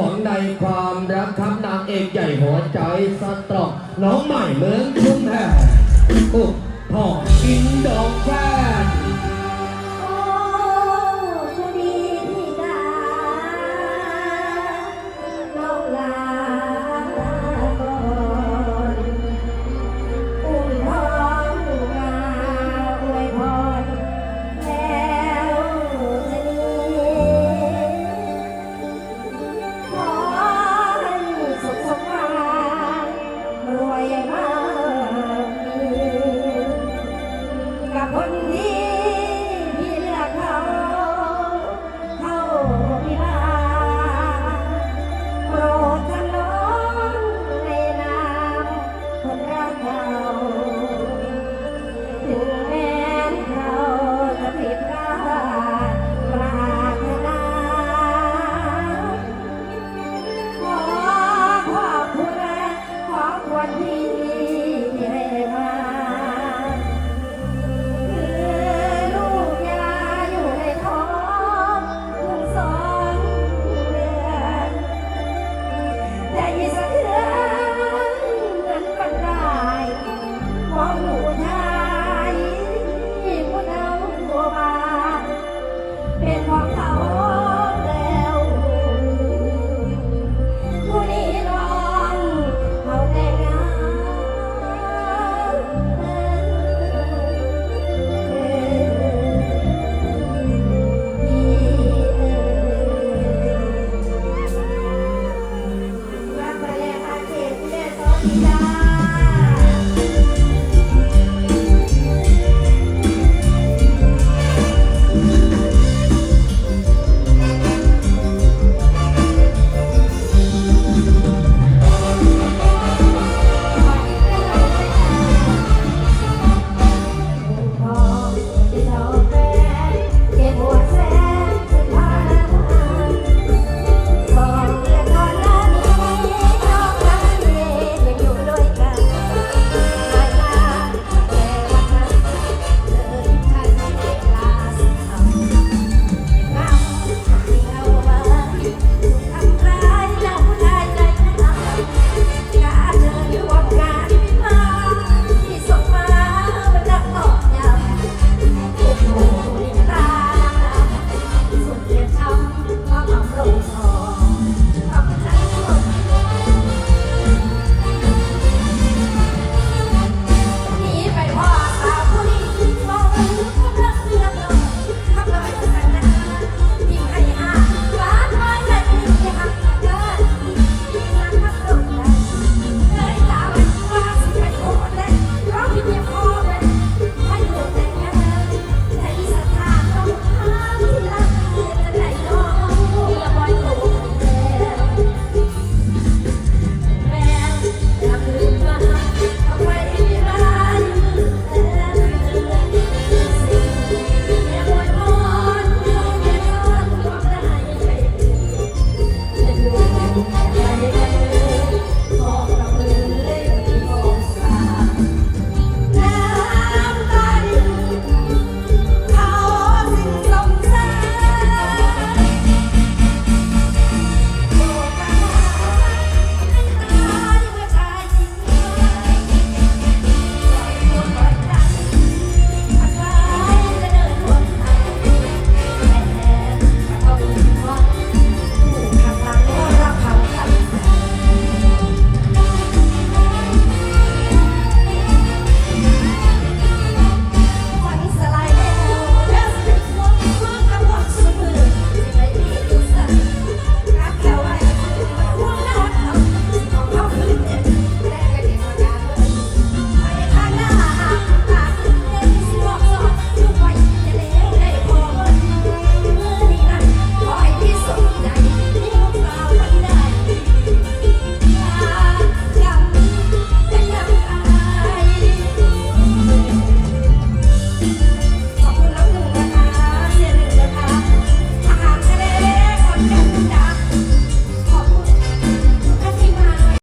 หวังในความรักครับนางเอกใหญ่หัวใจสตรองน้องใหม่เมืองชุมแพโอ้พ่อกินดอกแค่ Florida.